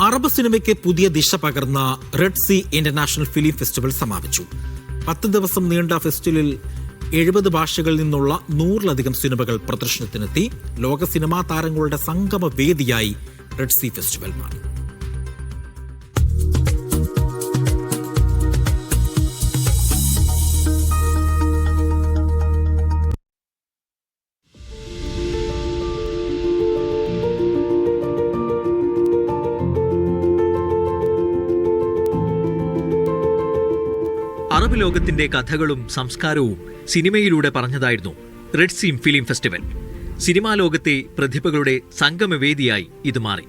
Arab സിനിമയ്ക്ക് പുതിയ ദിശ പകർന്ന red sea international film festival സമാപിച്ചു. പത്ത് ദിവസം നീണ്ട ഫെസ്റ്റിവലിൽ എഴുപത് ഭാഷകളിൽ നിന്നുള്ള നൂറിലധികം സിനിമകൾ പ്രദർശനത്തിനെത്തി. ലോക സിനിമാ താരങ്ങളുടെ സംഗമ വേദിയായി റെഡ് സി ഫെസ്റ്റിവൽ മാറി. അറബ് ലോകത്തിന്റെ കഥകളും സംസ്കാരവും സിനിമയിലൂടെ പറഞ്ഞതായിരുന്നു റെഡ് സീം ഫിലിം ഫെസ്റ്റിവൽ സിനിമാ ലോകത്തെ പ്രതിഭകളുടെ സംഗമവേദിയായി ഇത് മാറി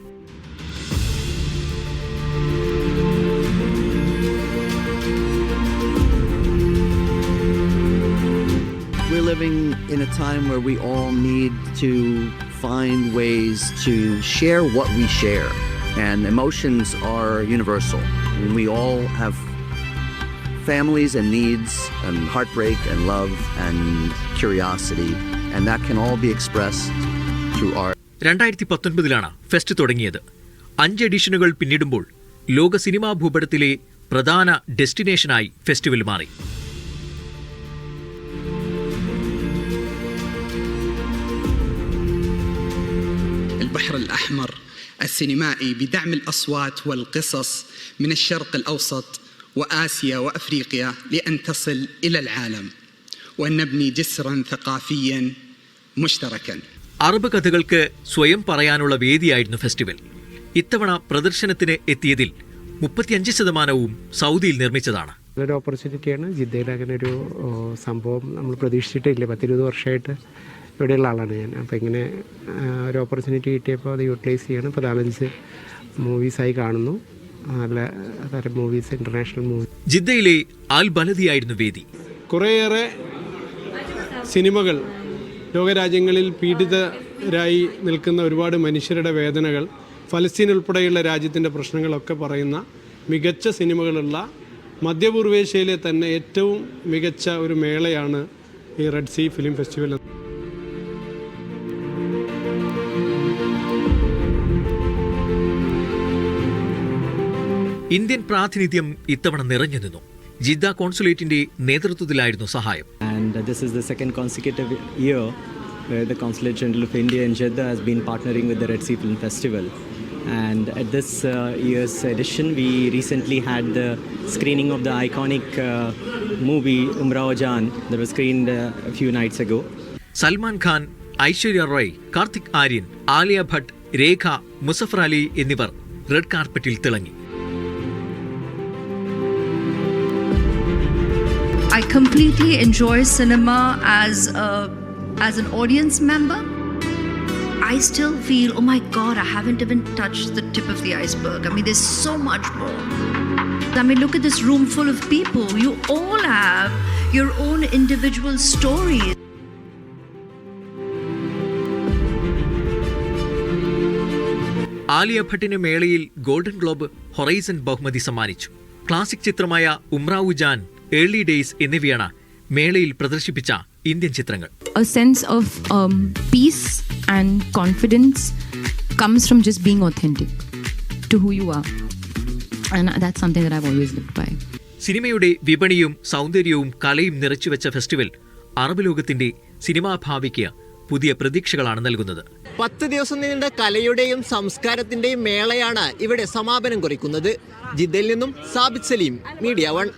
We're living in a time where we all need to find ways to share what we share. And emotions are universal. We all have families and needs, and heartbreak, and love, and curiosity. And that can all be expressed through art. രണ്ടായിരത്തി പത്തൊൻപതിലാണ് fest തുടങ്ങിയത് അഞ്ച് എഡിഷനുകൾ പിന്നിടുമ്പോൾ ലോക cinema ഭൂപടത്തിലെ പ്രധാന ഡെസ്റ്റിനേഷനായി festival മാറി البحر الأحمر السينمائي بدعم الأصوات والقصص من الشرق الأوسط وآسيا وأفريقيا لأن تصل إلى العالم وأن نبني جسرا ثقافيا مشتركا Arab കഥകൾക്ക് സ്വയം പറയാനുള്ള വേദിയായിരുന്നു festival ഇത്തവണ പ്രദർശനത്തിന് എത്തിയതിൽ മുപ്പത്തിയഞ്ച് ശതമാനവും സൗദിയിൽ നിർമ്മിച്ചതാണ് നല്ലൊരു ഓപ്പർച്യൂണിറ്റിയാണ് ജിദ്ദയിൽ അങ്ങനെ ഒരു ഓ, സംഭവം നമ്മൾ പ്രതീക്ഷിച്ചിട്ടില്ല പത്തിരുപത് വർഷമായിട്ട് ഇവിടെയുള്ള ആളാണ് ഞാൻ അപ്പോൾ ഇങ്ങനെ ആ, ഒരു ഓപ്പർച്യൂണിറ്റി കിട്ടിയപ്പോൾ അത് യൂട്ടിലൈസ് ചെയ്യണം ഇപ്പോൾ നാലഞ്ച് മൂവീസായി കാണുന്നു നല്ല തരം മൂവീസ് ഇന്റർനാഷണൽ മൂവി ജിദ്ദയിലെ ആൽ ബലദിയായിരുന്നു വേദി. കുറേയേറെ സിനിമകൾ ലോകരാജ്യങ്ങളിൽ പീഡിതരായി നിൽക്കുന്ന ഒരുപാട് മനുഷ്യരുടെ വേദനകൾ ഫലസ്തീൻ ഉൾപ്പെടെയുള്ള രാജ്യത്തിന്റെ പ്രശ്നങ്ങളൊക്കെ പറയുന്ന മികച്ച സിനിമകളുള്ള മധ്യപൂർവേഷ്യയിലെ തന്നെ ഏറ്റവും മികച്ച ഒരു മേളയാണ് ഈ red sea film festival Indian പ്രാതിനിധ്യം ഇത്തവണ നിറഞ്ഞു നിന്നു ജിദ്ദ കോൺസുലേറ്റിന്റെ നേതൃത്വത്തിലായിരുന്നു സഹായം and this is the second consecutive year where the Consulate General of India in Jeddah has been partnering with the Red Sea Film Festival. And at this uh, year's edition, we recently had the screening of the iconic uh, movie Umrao Jaan that was screened uh, a few nights ago. Salman Khan Aishwarya Rai Kartik Aaryan Alia Bhatt Rekha Muzaffar Ali എന്നിവർ red കാർപ്പറ്റിൽ തിളങ്ങി I completely enjoy cinema as a, as an audience member. I still feel, oh my god, I haven't even touched the tip of the iceberg. I mean, there's so much more. I mean, look at this room full of people. You all have your own individual stories. Alia ഭട്ടിന് മേളയിൽ golden globe horizon ബഹുമതി സമ്മാനിച്ചു classic ചിത്രമായ ഉമ്രാവു Jan early days എന്നിവയാണ് മേളയിൽ പ്രദർശിപ്പിച്ച Indian ചിത്രങ്ങൾ a sense of um, peace and confidence comes from just being authentic to who you are. And that's something that I've always lived by. സിനിമയുടെ വിപണിയും സൗന്ദര്യവും കലയും നിറച്ചുവെച്ച ഫെസ്റ്റിവൽ അറബ് ലോകത്തിന്റെ സിനിമാ ഭാവിക്ക് പുതിയ പ്രതീക്ഷകളാണ് നൽകുന്നത് പത്ത് ദിവസം നീണ്ട കലയുടെയും സംസ്കാരത്തിന്റെയും മേളയാണ് ഇവിടെ സമാപനം കുറിക്കുന്നത് ജിദ്ദയിൽ നിന്നും സാബിത് സലീം മീഡിയ വൺ